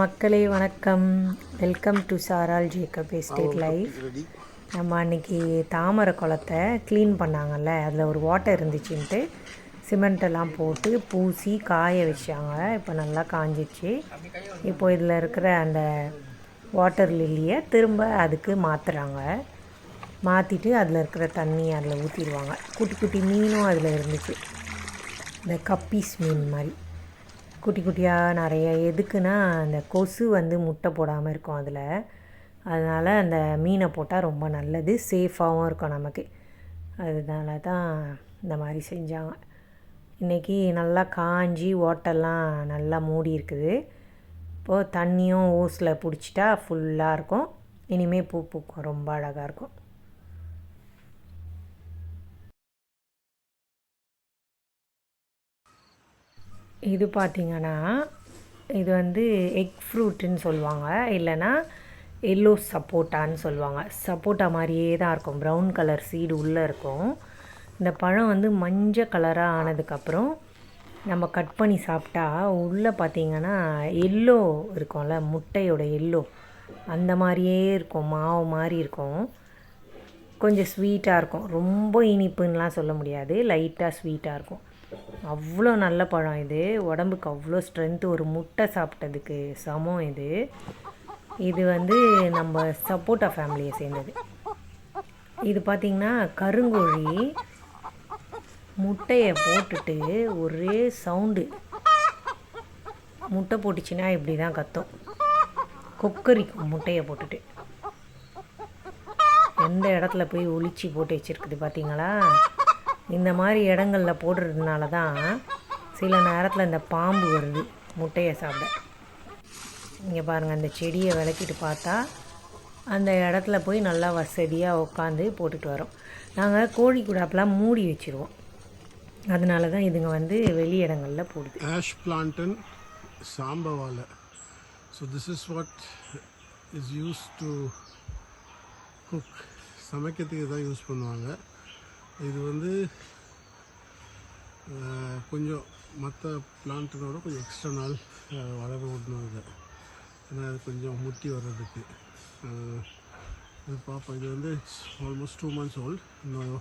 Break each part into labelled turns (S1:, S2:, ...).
S1: மக்களே வணக்கம். Welcome to சாரால் ஜேக்கப் எஸ்டேட் லைஃப் நம்ம அன்னைக்கு தாமரை குளத்தை க்ளீன் பண்ணாங்கல்ல அதில் ஒரு வாட்டர் இருந்துச்சுன்ட்டு சிமெண்ட் எல்லாம் போட்டு பூசி காய வச்சாங்க. இப்போ நல்லா காஞ்சிச்சு. இப்போ இதில் இருக்கிற அந்த வாட்டர் லில்லியை திரும்ப அதுக்கு மாற்றுறாங்க மாற்றிட்டு அதில் இருக்கிற தண்ணியை அதில் ஊற்றிடுவாங்க குட்டி குட்டி மீனும் அதில் இருந்துச்சு. இந்த கப்பீஸ் மீன் மாதிரி. குட்டி குட்டியாக நிறைய எதுக்குன்னா அந்த கொசு வந்து முட்டை போடாமல் இருக்கும் அதில். அதனால் அந்த மீனை போட்டால் ரொம்ப நல்லது சேஃபாகவும் இருக்கும் நமக்கு. அதனால தான் இந்த மாதிரி செஞ்சாங்க. இன்றைக்கி நல்லா காஞ்சி ஓட்டெல்லாம் நல்லா மூடி இருக்குது. இப்போது தண்ணியும் ஓஸில் பிடிச்சிட்டா ஃபுல்லாக இருக்கும். இனிமேல் பூ பூக்கும் ரொம்ப அழகாக இருக்கும். இது பார்த்திங்கன்னா இது வந்து எக் ஃப்ரூட்டுன்னு சொல்லுவாங்க. இல்லைன்னா எல்லோ சப்போட்டான்னு சொல்லுவாங்க. சப்போட்டா மாதிரியே தான் இருக்கும். ப்ரௌன் கலர் சீடு உள்ளே இருக்கும். இந்த பழம் வந்து மஞ்சள் கலராக ஆனதுக்கப்புறம் நம்ம கட் பண்ணி சாப்பிட்டா உள்ளே பார்த்திங்கன்னா எல்லோ இருக்கும்ல முட்டையோட எல்லோ அந்த மாதிரியே இருக்கும். மாவு மாதிரி இருக்கும். கொஞ்சம் ஸ்வீட்டாக இருக்கும். ரொம்ப இனிப்புன்னெலாம் சொல்ல முடியாது. லைட்டாக ஸ்வீட்டாக இருக்கும். அவ்வளோ நல்ல பழம் இது. உடம்புக்கு அவ்வளோ ஸ்ட்ரென்த்து ஒரு முட்டை சாப்பிட்டதுக்கு சமம் இது. இது வந்து நம்ம சப்போட்டா ஃபேமிலியை சேர்ந்தது. இது பார்த்திங்கன்னா கருங்கோழி முட்டையை போட்டுட்டு ஒரே சவுண்டு முட்டை போட்டுச்சுன்னா இப்படி தான் கத்தும். கொக்கரிக்கும் முட்டையை போட்டுட்டு. எந்த இடத்துல போய் ஒளிச்சு போட்டு வச்சுருக்குது பார்த்தீங்களா இந்த மாதிரி இடங்களில் போடுறதுனால தான் சில நேரத்தில் இந்த பாம்பு வருது முட்டையை சாப்பிட. இங்கே பாருங்கள் அந்த செடியை விளக்கிட்டு பார்த்தா அந்த இடத்துல போய் நல்லா வசதியாக உட்காந்து போட்டுட்டு வரோம். நாங்கள் கோழி குடாப்பெலாம் மூடி வச்சுருவோம். அதனால தான் இதுங்க வந்து வெளி இடங்களில் போடுது.
S2: Ash plantain சாம்பவாலை so this is what is use to cook சமைக்கிறதுக்கு இதான் யூஸ் பண்ணுவாங்க. இது வந்து கொஞ்சம் மற்ற பிளான்ட்டோட கொஞ்சம் எக்ஸ்ட்ரா நாள் வளர விடணும் இதை ஏன்னா அது கொஞ்சம் முட்டி வர்றதுக்கு. இது பார்ப்போம் இது வந்து ஆல்மோஸ்ட் டூ மந்த்ஸ் ஓல்டு இன்னும்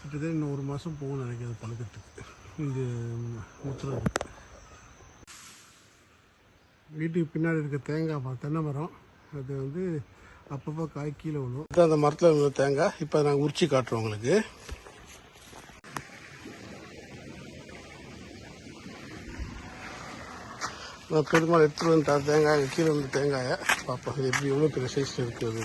S2: கிட்டத்தட்ட இன்னும் ஒரு மாதம் போகும் நினைக்கிறது பழக்கத்துக்கு இது முத்துறதுக்கு வீட்டுக்கு பின்னாடி இருக்க தேங்காய் மரம் தென்னை மரம் அது வந்து அப்பப்போ காய் கீழே விழும். அந்த மரத்தில் உள்ள தேங்காய். இப்போ நாங்கள் உரிச்சு காட்டுறோம் உங்களுக்கு. நான் பெருமாள் எடுத்துகிட்டு வந்துட்டா தேங்காய் கீழே வந்து தேங்காயை. பார்ப்போம் இது எப்படி எவ்வளோ பெரிய சைஸில் இருக்குது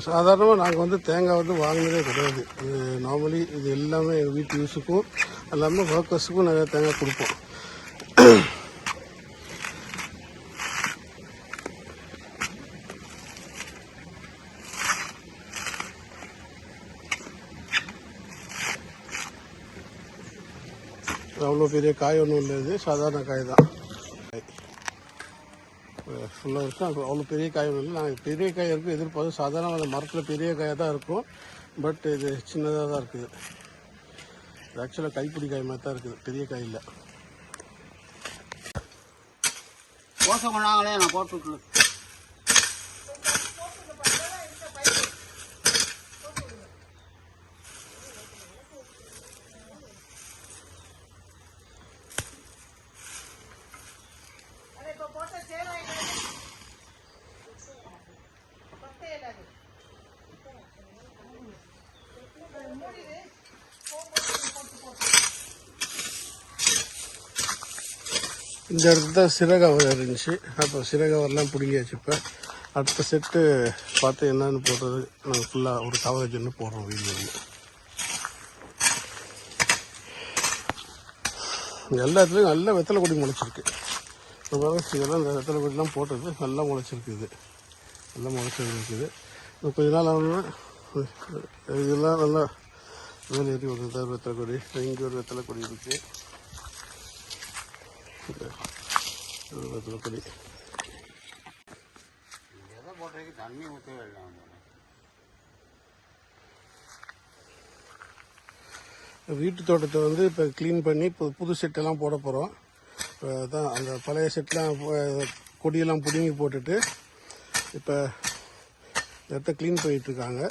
S2: சாதாரணமாக நாங்கள் வந்து தேங்காய் வந்து வாங்கினதே கிடையாது. இது நார்மலி இது எல்லாமே எங்கள் வீட்டு யூஸுக்கும் எல்லாமே ஒர்க்கர்ஸுக்கும் நிறையா தேங்காய் கொடுப்போம். அவ்வளோ பெரிய காய் ஒன்றும் இல்லை இது. சாதாரண காய் தான். ஃபுல்லாக இருக்கும் அது அவ்வளோ பெரிய காய் இல்லை. நாங்கள் பெரிய காய் இருக்கும் எதிர்பார்த்து சாதாரண அந்த மரத்தில் பெரிய காயாக தான் இருக்கும். பட் இது சின்னதாக தான் இருக்குது. இது ஆக்சுவலாக கைப்பிடி காய் மாதிரி தான் இருக்குது. பெரிய காய் இல்லை.
S3: தோசை கொண்டாங்களே நான் போட்டு
S2: இந்த இடத்துல தான் சிறகவர் இருந்துச்சு. அப்போ சிறகவர்லாம் பிடிங்கியாச்சு இப்போ. அடுத்த செட்டு பார்த்து என்னன்னு போடுறது. நாங்கள் ஃபுல்லாக ஒரு கவரேஜ் ஒன்று போடுறோம் வீடியோவில் எல்லா இடத்துலையும் நல்ல வெத்தலை கொடி முளைச்சிருக்கு. இதெல்லாம் இந்த வெத்தலை கொடிலாம் போட்டது நல்லா முளைச்சிருக்கு இது. நல்லா முளைச்சிருக்குது. கொஞ்ச நாள் ஆகணும்னா இதெல்லாம் நல்லா மேலே ஏறி ஒரு வெத்தலை கொடி. இங்கே ஒரு வெத்தலை கொடி இருக்குது ஒரு
S3: எதை தண்ணி ஊற்றவே இல்லை
S2: வீட்டு தோட்டத்தை வந்து இப்போ க்ளீன் பண்ணி இப்போ புது செட்டெல்லாம் போட போகிறோம் இப்போ அதான் அந்த பழைய செட்லாம் கொடியெல்லாம் பிடுங்கி போட்டுட்டு இப்போ இடத்த க்ளீன் பண்ணிகிட்ருக்காங்க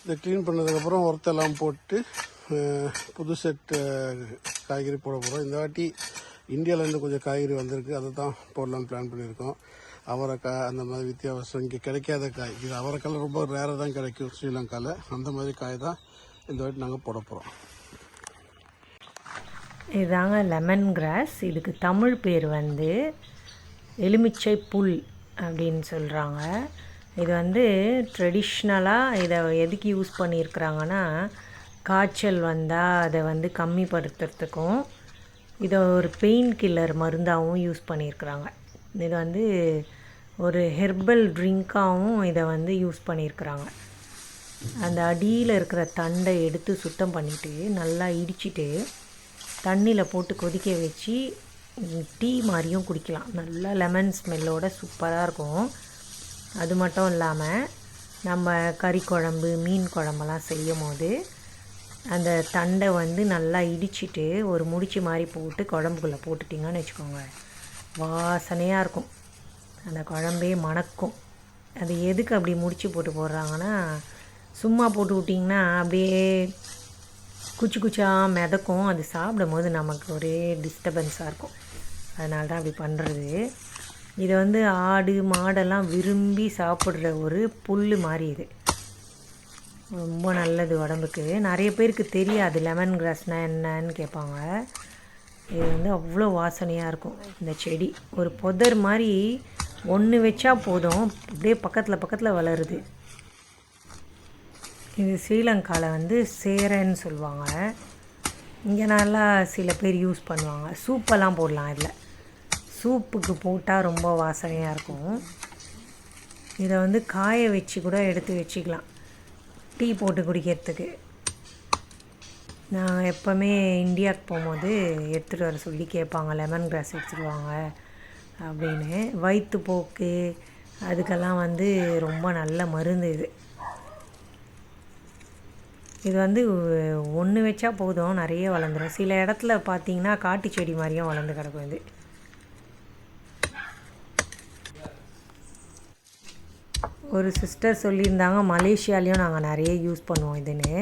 S2: இதை க்ளீன் பண்ணதுக்கப்புறம் உரத்தெல்லாம் போட்டு புது செட்டு காய்கறி போட போகிறோம் இந்த வாட்டி இந்தியாவிலேருந்து கொஞ்சம் காய்கறி வந்திருக்கு. அதை தான் போடலான்னு பிளான் பண்ணியிருக்கோம். அவரைக்காய் அந்த மாதிரி வித்தியாசம் இங்கே கிடைக்காத காய். இது அவரைக்காய் ரொம்ப ரேராக தான் கிடைக்கும் ஸ்ரீலங்காவில் அந்த மாதிரி காய் தான் இந்த வாட்டி நாங்கள் போட போகிறோம்
S1: இதுதாங்க லெமன் கிராஸ் இதுக்கு தமிழ் பேர் வந்து எலுமிச்சை புல் அப்படின்னு சொல்கிறாங்க இது வந்து ட்ரெடிஷ்னலாக இதை எதுக்கு யூஸ் பண்ணியிருக்கிறாங்கன்னா காய்ச்சல் வந்தால் அதை வந்து கம்மிப்படுத்துறதுக்கும் இதை ஒரு பெயின் கில்லர் மருந்தாகவும் யூஸ் பண்ணியிருக்கிறாங்க. இது வந்து ஒரு ஹெர்பல் ட்ரிங்காகவும் இதை வந்து யூஸ் பண்ணியிருக்கிறாங்க. அந்த அடியில் இருக்கிற தண்டை எடுத்து சுத்தம் பண்ணிவிட்டு நல்லா இடிச்சிட்டு தண்ணியில் போட்டு கொதிக்க வச்சு டீ மாதிரியும் குடிக்கலாம். நல்லா லெமன் ஸ்மெல்லோட சூப்பராக இருக்கும். அது மட்டும் இல்லாமல் நம்ம கறி குழம்பு மீன் குழம்பெல்லாம் செய்யும் போது அந்த தண்டை வந்து நல்லா இடிச்சிட்டு ஒரு முடிச்சு மாதிரி போட்டு குழம்புக்குள்ளே போட்டுட்டிங்கன்னு வச்சுக்கோங்க. வாசனையாக இருக்கும். அந்த குழம்பே மணக்கும். அது எதுக்கு அப்படி முடிச்சு போட்டு போடுறாங்கன்னா சும்மா போட்டு விட்டிங்கன்னா அப்படியே குச்சி குச்சாக மிதக்கும். அது சாப்பிடும் போது நமக்கு ஒரே டிஸ்டர்பன்ஸாக இருக்கும். அதனால தான் அப்படி பண்ணுறது இது வந்து ஆடு மாடெல்லாம் விரும்பி சாப்பிட்ற ஒரு புல் மாதிரி இது. ரொம்ப நல்லது உடம்புக்கு. நிறைய பேருக்கு தெரியாது லெமன் கிராஸ்னால் என்னன்னு கேட்பாங்க. இது வந்து அவ்வளோ வாசனையாக இருக்கும் இந்த செடி. ஒரு புதர் மாதிரி ஒன்று வச்சா போதும் அப்படியே பக்கத்தில் பக்கத்தில் வளருது. இது ஸ்ரீலங்காவில் வந்து சேரன்னு சொல்லுவாங்க. இங்கே நல்லா சில பேர் யூஸ் பண்ணுவாங்க. சூப்பெல்லாம் போடலாம் இதில். சூப்புக்கு போட்டால் ரொம்ப வாசனையாக இருக்கும். இதை வந்து காய வச்சு கூட எடுத்து வச்சுக்கலாம். டீ போட்டு குடிக்கிறதுக்கு. நான் எப்போவுமே இந்தியாவுக்கு போகும்போது எடுத்துகிட்டு வர சொல்லி கேட்பாங்க லெமன் கிராஸ் எடுத்துகிட்டு வாங்க அப்படின்னு. வயிற்றுப்போக்கு அதுக்கெல்லாம் வந்து ரொம்ப நல்ல மருந்து இது. இது வந்து ஒன்று வச்சா போதும் நிறைய வளர்ந்துடும் சில இடத்துல பார்த்தீங்கன்னா காட்டு செடி மாதிரியும் வளர்ந்து கிடக்கும் இது. ஒரு சிஸ்டர் சொல்லியிருந்தாங்க மலேசியாலேயும் நாங்கள் நிறைய யூஸ் பண்ணுவோம் இதுன்னு.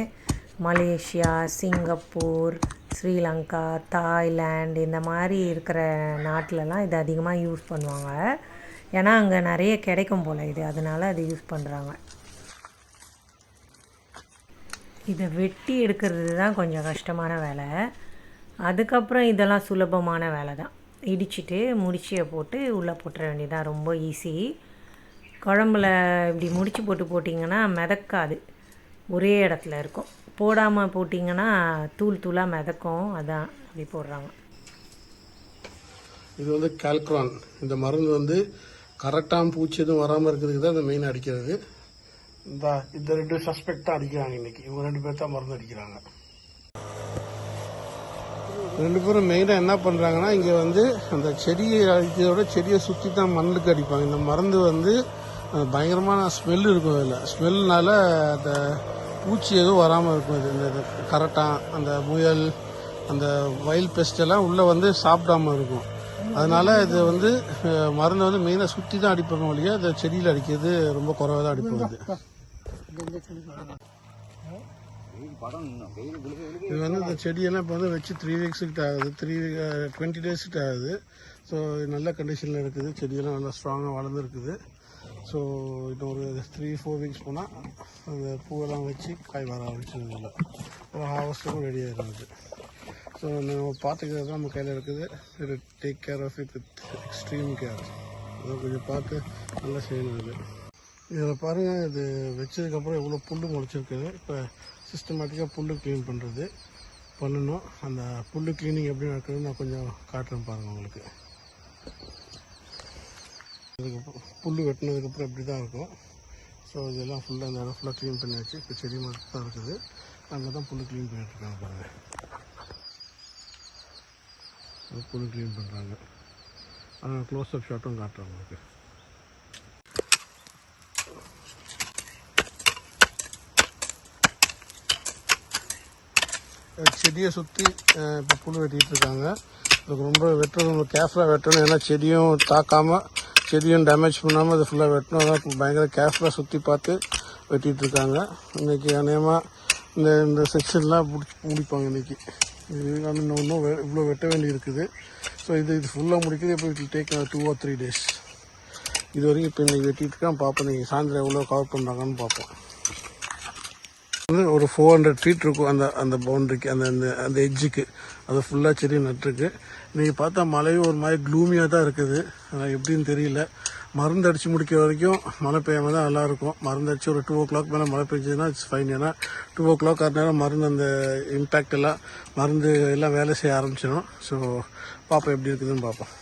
S1: மலேசியா சிங்கப்பூர் ஸ்ரீலங்கா தாய்லாந்து இந்த மாதிரி இருக்கிற நாட்டிலலாம் இது அதிகமாக யூஸ் பண்ணுவாங்க. ஏன்னா அங்கே நிறைய கிடைக்கும் போல் இது. அதனால அது யூஸ் பண்ணுறாங்க இதை வெட்டி எடுக்கிறது தான் கொஞ்சம் கஷ்டமான வேலை. அதுக்கப்புறம் இதெல்லாம் சுலபமான வேலை தான். இடிச்சிட்டு முடிச்சியை போட்டு உள்ளே போட்டுற வேண்டியதான் ரொம்ப ஈஸி குழம்புல இப்படி முடிச்சு போட்டு போட்டிங்கன்னா மிதக்காது. ஒரே இடத்துல இருக்கும். போடாமல் போட்டிங்கன்னா தூள் தூளாக மிதக்கும். அதான் அப்படி போடுறாங்க.
S2: இது வந்து கால்க்ரான் இந்த மருந்து வந்து கரெக்டாக பூச்சி எதுவும் வராமல் இருக்கிறதுக்கு தான் இந்த மெயின் அடிக்கிறது. இந்த இந்த ரெண்டு சஸ்பெக்ட் தான் அடிக்கிறாங்க இன்னைக்கு. இவங்க ரெண்டு பேர் தான் மருந்து அடிக்கிறாங்க. ரெண்டு பேரும் மெயினாக என்ன பண்ணுறாங்கன்னா இங்கே வந்து அந்த செடியை அடிக்கிறதோட செடியை சுற்றி தான் மண்ணுக்கு அடிப்பாங்க. இந்த மருந்து வந்து பயங்கரமான ஸ்மெல் இருக்கும் அதில். ஸ்மெல்னால அந்த பூச்சி எதுவும் வராமல் இருக்கும் இது இந்த கரெக்டாக அந்த முயல் அந்த வயல் பெஸ்டெல்லாம் உள்ளே வந்து சாப்பிடாம இருக்கும். அதனால் இது வந்து மருந்து வந்து மெயினாக சுற்றி தான் அடிப்பாங்க ஒழிய அந்த செடியில் அடிக்கிறது ரொம்ப குறைவாக தான் அடிப்பாங்க
S3: படம்
S2: இது வந்து இந்த செடியெல்லாம் இப்போ வந்து வச்சு த்ரீ வீக்ஸ்கிட்ட ஆகுது. த்ரீ டுவெண்ட்டி டேஸ்கிட்ட ஆகுது. ஸோ நல்ல கண்டிஷனில் இருக்குது. செடியெல்லாம் நல்லா ஸ்ட்ராங்காக வளர்ந்துருக்குது. ஸோ இப்போ ஒரு த்ரீ ஃபோர் வீக்ஸ் போனால் அந்த பூவெல்லாம் வச்சு காய் வர ஆரம்பிச்சிருந்ததில்ல ஒரு ஹார்வஸ்ட்டுக்கும் ரெடி ஆகிருந்தது ஸோ நம்ம பார்த்துக்கிறது தான் நம்ம கையில் இருக்குது. இது take care of it with extreme care அதை கொஞ்சம் பார்த்து நல்லா செய்யணும் இது. இதில் பாருங்கள் இது வச்சதுக்கப்புறம் எவ்வளோ புல் முளைச்சிருக்குது. இப்போ சிஸ்டமேட்டிக்காக புல் க்ளீன் பண்ணுறது பண்ணணும். அந்த புல் க்ளீனிங் எப்படி நடக்குதுன்னு நான் கொஞ்சம் காட்டுறேன் பாருங்கள் உங்களுக்கு. அதுக்கப்புறம் புல் வெட்டினதுக்கப்புறம் இப்படி தான் இருக்கும். ஸோ இதெல்லாம் ஃபுல்லாக அந்த இடம் ஃபுல்லாக க்ளீன் பண்ணியாச்சு இப்போ செடி மட்டும் தான் இருக்குது அங்கே தான் புல் க்ளீன் பண்ணிட்டுருக்காங்க பாருங்கள் புல் க்ளீன் பண்ணுறாங்க ஆனால் க்ளோஸ் அப் ஷாட்டும் காட்டுறேன் உங்களுக்கு. செடியை சுற்றி இப்போ புல் வெட்டிகிட்டு இருக்காங்க. அதுக்கு ரொம்ப வெட்டணும் ரொம்ப கேர்ஃபுல்லாக வெட்டணும். ஏன்னா செடியும் தாக்காமல் செடியும் டேமேஜ் பண்ணாமல் அது ஃபுல்லாக வெட்டணும் அதான் பயங்கர கேர்ஃபுல்லாக சுற்றி பார்த்து வெட்டிகிட்டு இருக்காங்க. இன்னைக்கு அநேகமாக இந்த இந்த செக்ஷன்லாம் பிடிச்சி முடிப்பாங்க இன்னைக்கு. இது இன்னும் இன்னும் வெ- இவ்வளோ வெட்ட வேண்டி இருக்குது ஸோ இது இது ஃபுல்லாக முடிக்கிறது இப்போ it take two or three days இது வரைக்கும் இப்போ இன்றைக்கி வெட்டிட்டு இருக்கான். பார்ப்போம் இன்றைக்கி சாயந்தரம் எவ்வளோ கவர் பண்ணுறாங்கன்னு பார்ப்போம் வந்து ஒரு ஃபோர் ஹண்ட்ரட் ஃபீட் இருக்கும் அந்த அந்த பவுண்டரிக்கு அந்த அந்த அந்த எட்ஜுக்கு அது ஃபுல்லாக செடி நட்டுருக்கு. நீங்கள் பார்த்தா மழையும் ஒரு மாதிரி க்ளூமியாக தான் இருக்குது. ஆனால் எப்படின்னு தெரியல. மருந்து அடித்து முடிக்கிற வரைக்கும் மழை பெய்யாம தான் நல்லாயிருக்கும். மருந்து அடித்து ஒரு டூ ஓ கிளாக் மேலே மழை பெஞ்சதுன்னா இட்ஸ் ஃபைன் ஏன்னா டூ ஓ கிளாக் நேரம் மருந்து அந்த இம்பேக்ட் எல்லாம் மருந்து எல்லாம் வேலை செய்ய ஆரம்பிச்சிடும். ஸோ பார்ப்போம் எப்படி இருக்குதுன்னு பார்ப்போம்